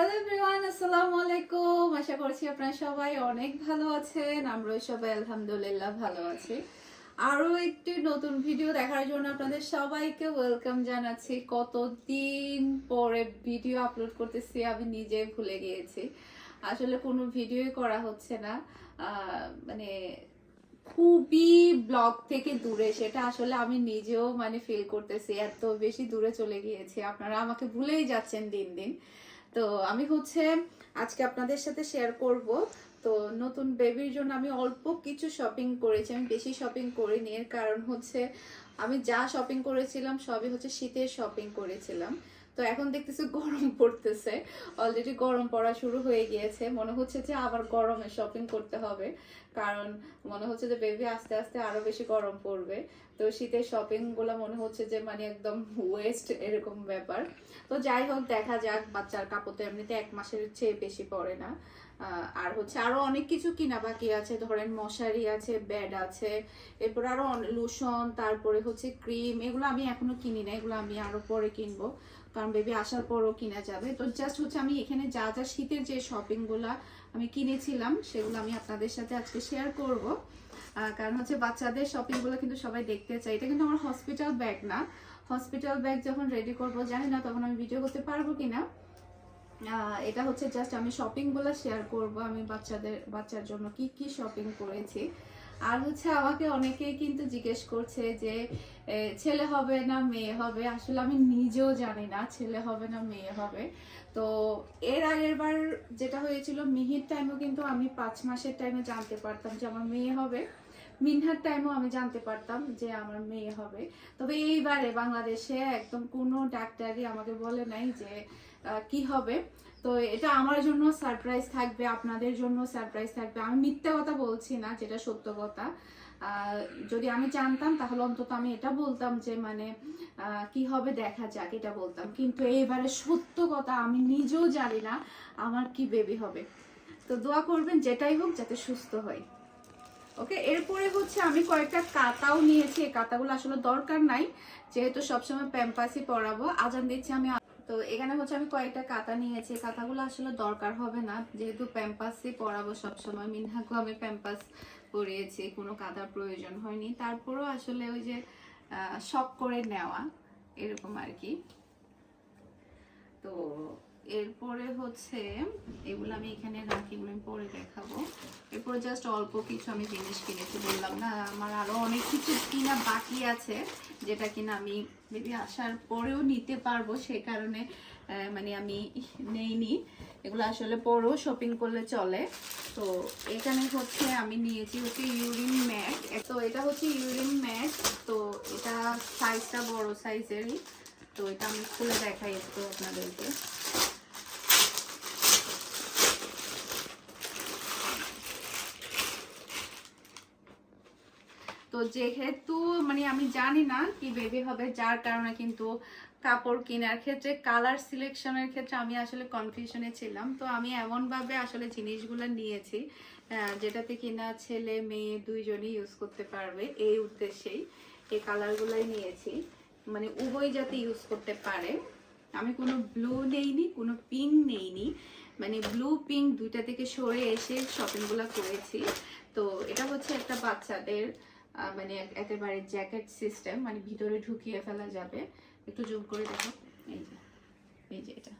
Hello everyone আসসালামু আলাইকুম আশা করছি আপনারা সবাই অনেক ভালো আছেন। আমরাও সবাই আলহামদুলিল্লাহ ভালো আছি। আরও একটি নতুন ভিডিও দেখার জন্য আপনাদের সবাইকে ওয়েলকাম জানাচ্ছি। কতদিন পরে ভিডিও আপলোড করতেছি আমি নিজে ভুলে গিয়েছি। আসলে কোনো ভিডিওই করা হচ্ছে না। মানে খুবই ব্লগ থেকে দূরে। সেটা আসলে আমি নিজেও মানে ফিল করতেছি। এত বেশি দূরে চলে গিয়েছি। আপনারা আমাকে ভুলেই যাচ্ছেন দিন দিন। তো আমি হচ্ছে আজকে আপনাদের সাথে শেয়ার করব। তো নতুন বেবির জন্য আমি অল্প কিছু শপিং করেছি, আমি বেশি শপিং করিনি। এর কারণ হচ্ছে আমি যা শপিং করেছিলাম সবই হচ্ছে শীতের শপিং করেছিলাম। তো এখন দেখতেছি গরম পড়তেছে। অলরেডি গরম পড়া শুরু হয়ে গিয়েছে। মনে হচ্ছে যে আবার গরমে শপিং করতে হবে। কারণ মনে হচ্ছে যে বেবি আস্তে আস্তে আরও বেশি গরম পড়বে। তো শীতের শপিংগুলো মনে হচ্ছে যে মানে একদম ওয়েস্ট এরকম ব্যাপার। তো যাই হোক, দেখা যাক। বাচ্চার কাপড় তো এমনিতে এক মাসের চেয়ে বেশি পড়ে না। আর হচ্ছে আরও অনেক কিছু কিনা বাকি আছে। ধরেন মশারি আছে বেড আছে। এরপর আরও লোশন তারপরে হচ্ছে ক্রিম এগুলো আমি এখনও কিনি না। এগুলো আমি আরও পরে কিনবো। কারণ বেবি আসার পরও কিনা যাবে। তো জাস্ট হচ্ছে আমি এখানে যা যা শীতের যে শপিংগুলা আমি কিনেছিলাম, সেগুলো আমি আপনাদের সাথে আজকে শেয়ার করব। কারণ হচ্ছে বাচ্চাদের শপিংগুলো কিন্তু সবাই দেখতে চাই এটা কিন্তু আমার হসপিটাল ব্যাগ না। হসপিটাল ব্যাগ যখন রেডি করব, জানি না তখন আমি ভিডিও করতে পারব কিনা। এটা হচ্ছে জাস্ট আমি শপিংগুলো শেয়ার করব আমি বাচ্চাদের, বাচ্চার জন্য কি কি শপিং করেছি। আর হচ্ছে আমাকে অনেকেই কিন্তু জিজ্ঞেস করছে যে ছেলে হবে না মেয়ে হবে? আসলে আমি নিজেও জানি না ছেলে হবে না মেয়ে হবে। তো এর আগের বার যেটা হয়েছিল, মিহির টাইমও কিন্তু আমি পাঁচ মাসের টাইমে জানতে পারতাম যে আমার মেয়ে হবে। মিনহার টাইমও আমি জানতে পারতাম যে আমার মেয়ে হবে। তবে এইবারে বাংলাদেশে একদম কোনো ডাক্তারই আমাকে বলে নাই যে কি হবে। তো এটা আমার জন্য সারপ্রাইজ থাকবে, আপনাদের জন্য সারপ্রাইজ থাকবে। আমি মিথ্যা কথা বলছি না, যেটা সত্য কথা। যদি আমি জানতাম তাহলে অন্তত আমি এটা বলতাম যে মানে কি হবে দেখা যাক, এটা বলতাম। কিন্তু এইবারে সত্য কথা আমি নিজেও জানি না, আমার কি বেবি হবে। তো দোয়া করবেন যেটাই হোক যাতে সুস্থ হয়। ওকে, এরপরে হচ্ছে আমি কয়েকটা কাতাও নিয়েছি। এই কাতাগুলো আসলে দরকার নাই, যেহেতু সবসময় প্যাম্পাসই পরাবো। আজান দিচ্ছি আমি। তো এখানে হচ্ছে আমি কয়েকটা কাতা নিয়েছি। কাতাগুলো আসলে দরকার হবে না। যেহেতু প্যাম্পাসই পরাবো সবসময় মিনহাকেও আমি প্যাম্পাস পরিয়েছি। কোনো কাতার প্রয়োজন হয়নি। তারপরেও আসলে ওই যে শখ করে নেওয়া, এরকম আর কি। তো এরপরে হচ্ছে, এগুলো আমি এখানে রাখি এগুলো আমি পরে দেখাবো। এরপরে জাস্ট অল্প কিছু আমি জিনিস কিনেছি, বললাম, না, আমার আরও অনেক কিছু কিনা বাকি আছে, যেটা কিনা আমি বেবি আসার পরেও নিতে পারব, সে কারণে মানে আমি নেইনি। এগুলো আসলে পরেও শপিং করলে চলে। তো এখানে হচ্ছে আমি নিয়েছি হচ্ছে ইউরিন ম্যাট তো এটা হচ্ছে ইউরিন ম্যাট তো এটা সাইজটা বড় সাইজেরই তো এটা আমি খুলে দেখাই একটু আপনাদেরকে। যেহেতু মানে আমি জানি না কি বেবি হবে, যার কারণে কিন্তু কাপড় কেনার ক্ষেত্রে কালার সিলেকশনের ক্ষেত্রে আমি আসলে কনফিউশনে ছিলাম। তো আমি এমনভাবে আসলে জিনিসগুলো নিয়েছি যেটাতে কিনা ছেলে, মেয়ে দুইজনই ইউজ করতে পারবে এই উদ্দেশ্যেই। এই কালারগুলোই নিয়েছি। মানে উভয় যাতে ইউজ করতে পারে। আমি কোনো ব্লু নেইনি, কোনো পিঙ্ক নেইনি। মানে ব্লু পিঙ্ক দুইটা থেকে সরে এসে শপিংগুলো করেছি। তো এটা হচ্ছে একটা বাচ্চাদের মানে এক- একেবারে জ্যাকেট সিস্টেম মানে ভিতরে ঢুকিয়ে ফেলা যাবে। একটু জুম করে দেখো। এই যে এই যে এটা।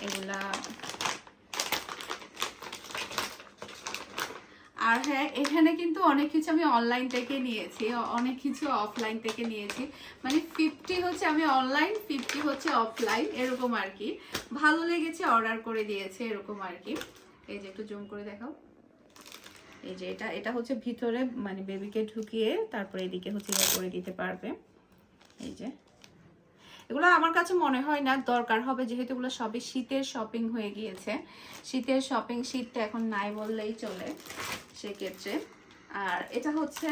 এগুলা। আর হ্যাঁ এখানে কিন্তু অনেক কিছু আমি অনলাইন থেকে নিয়েছি, অনেক কিছু অফলাইন থেকে নিয়েছি। মানে ফিফটি হচ্ছে আমি অনলাইন ফিফটি হচ্ছে অফলাইন এরকম আর কি। ভালো লেগেছে অর্ডার করে দিয়েছে, এরকম আর কি। এই যে একটু জুম করে দেখাও। এই যে এটা এটা হচ্ছে ভিতরে মানে বেবিকে ঢুকিয়ে তারপরে এদিকে হচ্ছে করে দিতে পারবে। এই যে। এগুলো আমার কাছে মনে হয় না, দরকার হবে যেহেতু এগুলো সবই শীতের শপিং হয়ে গিয়েছে। শীতের শপিং শীতটা এখন নাই বললেই চলে সেক্ষেত্রে। আর এটা হচ্ছে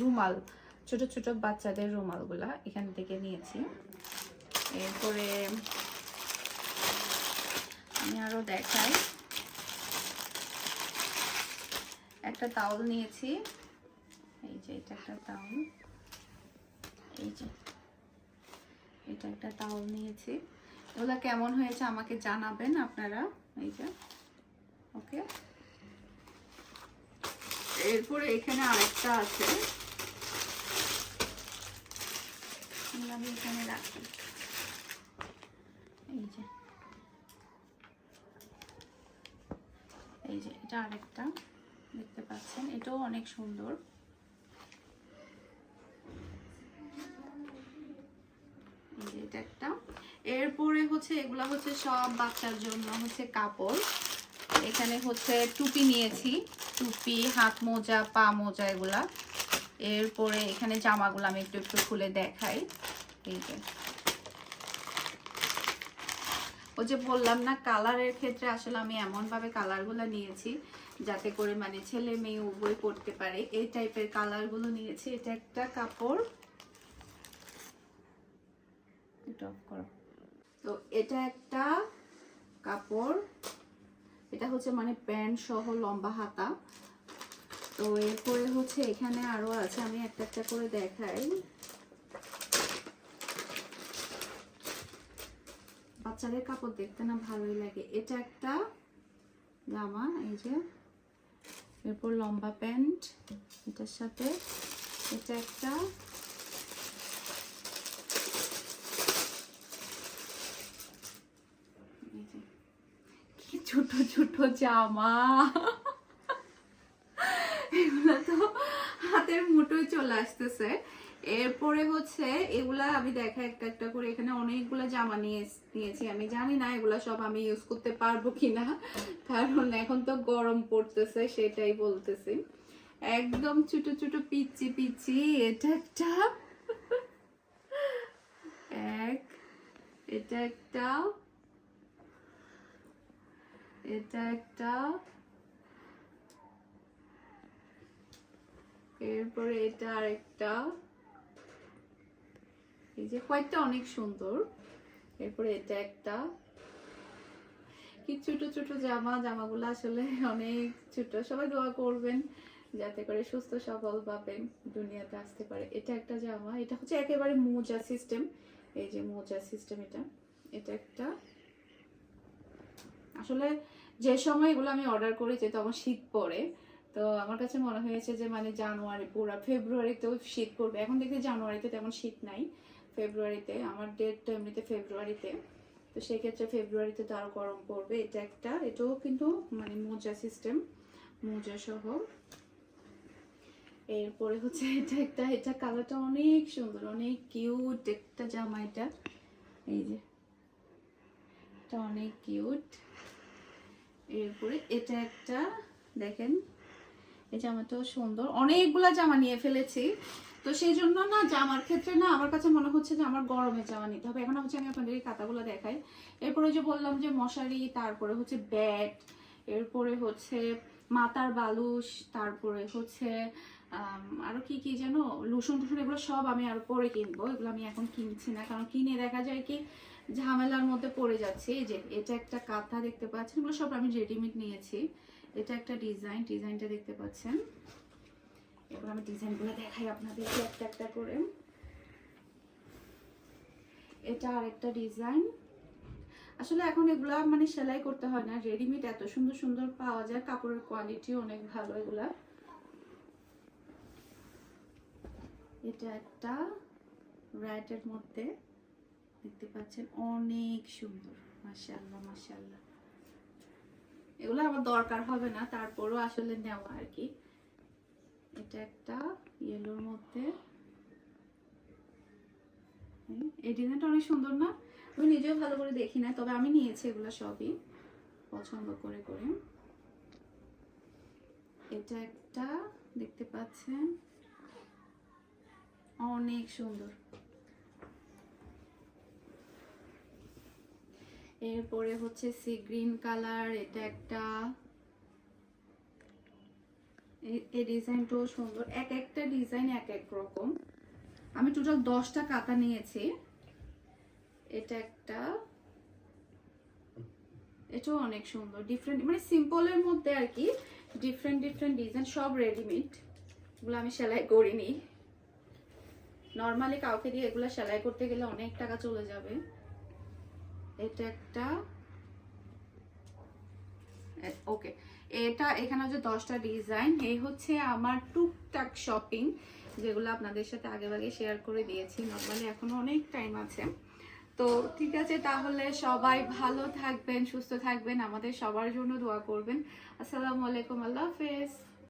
রুমাল, ছোট ছোট বাচ্চাদের রুমালগুলা এখান থেকে নিয়েছি। এরপরে আমি আরও দেখাই। একটা তাওল নিয়েছি। এই যে, এটা একটা তাওল এই যে, এটা একটা তাওল নিয়েছি। এগুলো কেমন হয়েছে আমাকে জানাবেন আপনারা। এই যে, ওকে। এরপরে এখানে আরেকটা আছে। আমি এখানে রাখি। এই যে এই যে, এটা আরেকটা। দেখতে পাচ্ছেন, এটাও অনেক সুন্দর। এটা একটা। এরপরে হচ্ছে, এগুলা হচ্ছে সব বাচ্চার জন্য হচ্ছে কাপড়। এখানে হচ্ছে টুপি নিয়েছি, টুপি, হাত মোজা, পা মোজা এগুলা। এরপরে এখানে জামাগুলো আমি একটু একটু খুলে দেখাই। এই যে। ওই যে বললাম না, কালারের ক্ষেত্রে আসলে আমি এমনভাবে কালারগুলো নিয়েছি যাতে করে মানে ছেলে মেয়ে উভয় পড়তে পারে। এই টাইপের কালারগুলো নিয়েছি। এটা একটা কাপড়। তো এটা একটা কাপড়। এটা হচ্ছে মানে প্যান্ট সহ লম্বা হাতা। তো এরপরে হচ্ছে এখানে আরও আছে। আমি একটা একটা করে দেখাই। বাচ্চাদের কাপড় দেখতে না ভালোই লাগে। এটা একটা জামা, এই যে। এরপর লম্বা প্যান্ট, এটার সাথে। এটা একটা কি ছোট ছোট জামা। এগুলো তো হাতের মুঠোয় চলে আসতেছে। এরপরে হচ্ছে এগুলা আমি দেখা একটা একটা করে এখানে অনেকগুলা জামা নিয়ে নিয়েছি। আমি জানি না এগুলা সব আমি ইউজ করতে পারব কিনা। কারণ এখন তো গরম পড়তেছে, সেটাই বলতেছি। একদম ছোট ছোট পিচ্ছি পিচ্ছি এটা একটা এক, এটা একটা এটা একটা, এরপরে এটা আরেকটা। এই যে হোয়াইটটা অনেক সুন্দর। এরপরে এটা একটা। কি ছোট ছোট জামা, জামাগুলো আসলে অনেক ছোট। সবাই দোয়া করবেন যাতে করে সুস্থ, সবল ভাবে দুনিয়াতে আসতে পারে। এটা একটা জামা। এটা হচ্ছে একেবারে মোজা সিস্টেম। এই যে মোজা সিস্টেম এটা। এটা একটা। আসলে যে সময় এগুলো আমি অর্ডার করেছি তখন শীত পড়ে। তো আমার কাছে মনে হয়েছে যে মানে জানুয়ারি পুরো, ফেব্রুয়ারিতেও শীত পড়বে। এখন দেখি জানুয়ারিতে তেমন শীত নাই। ফেব্রুয়ারিতে, আমার ডেটটা এমনিতে ফেব্রুয়ারিতে, তো সেক্ষেত্রে ফেব্রুয়ারিতে তো আরও গরম পড়বে। এটা একটা, এটাও কিন্তু মানে মোজা সিস্টেম মোজা সহ। এরপরে হচ্ছে এটা একটা, এটা কালারটা অনেক সুন্দর, অনেক কিউট একটা জামা এটা। এই যে, এটা অনেক কিউট এরপরে এটা একটা, দেখেন এই জামাটাও সুন্দর। অনেকগুলা জামা নিয়ে ফেলেছি। তো সেই জন্য না জামার ক্ষেত্রে না আমার কাছে মনে হচ্ছে যে আমার গরমের জামা নিতে হবে। এখন হচ্ছে আমি আপনাদের এই কাতাগুলো দেখাই। এরপরে যে বললাম যে মশারি তারপরে হচ্ছে ব্যাট এরপরে হচ্ছে মাথার বালুস তারপরে হচ্ছে আম, আরও কি কি যেন লুসুন টুসুন এগুলো সব আমি আর পরে কিনবো। এগুলো আমি এখন কিনছি না। কারণ কিনে দেখা যায় কি ঝামেলার মধ্যে পড়ে যাচ্ছে। এই যে এটা একটা কাঁথা দেখতে পাচ্ছেন এগুলো সব আমি রেডিমেড নিয়েছি। এটা একটা ডিজাইন, ডিজাইনটা দেখতে পাচ্ছেন। এবার আমি ডিজাইনগুলো দেখাই আপনাদেরকে একটা একটা করে। এটা আরেকটা ডিজাইন। আসলে এখন এগুলা মানে সেলাই করতে হয় না। রেডিমেড এত সুন্দর সুন্দর পাওয়া যায়, কাপড়ের কোয়ালিটি অনেক ভালো এগুলা। এটা একটা রাইটের মধ্যে দেখতে পাচ্ছেন, অনেক সুন্দর। মাশাআল্লাহ মাশাআল্লাহ। এগুলো আমার দরকার হবে না তারপরও আসলে নেওয়া আর কি। এটা একটা ইয়েলোর মধ্যে। এই, ডিজাইনটা অনেক সুন্দর না? আমি নিজেও ভালো করে দেখি না তবে আমি নিয়েছি এগুলো সবই পছন্দ করে করে। এটা একটা দেখতে পাচ্ছেন? অনেক সুন্দর। এরপরে হচ্ছে সি গ্রিন কালার, এটা একটা এই- ডিজাইনটাও সুন্দর। এক একটা ডিজাইন এক এক রকম। আমি টোটাল দশটা কাতা নিয়েছি। এটা একটা, এটাও অনেক সুন্দর। ডিফারেন্ট মানে সিম্পলের মধ্যে আর কি ডিফারেন্ট ডিফারেন্ট ডিজাইন সব রেডিমেড এগুলো আমি সেলাই করিনি। নর্মালি কাউকে দিয়ে এগুলো সেলাই করতে গেলে অনেক টাকা চলে যাবে। এটা একটা ওকে এটা এখানে হচ্ছে দশটা ডিজাইন এই হচ্ছে আমার টুকটাক শপিং যেগুলো আপনাদের সাথে আগে আগে শেয়ার করে দিয়েছি। নর্মালি এখনও অনেক টাইম আছে। তো ঠিক আছে, তাহলে সবাই ভালো থাকবেন, সুস্থ থাকবেন। আমাদের সবার জন্য দোয়া করবেন। আসসালামু আলাইকুম, আল্লাহ হাফেজ।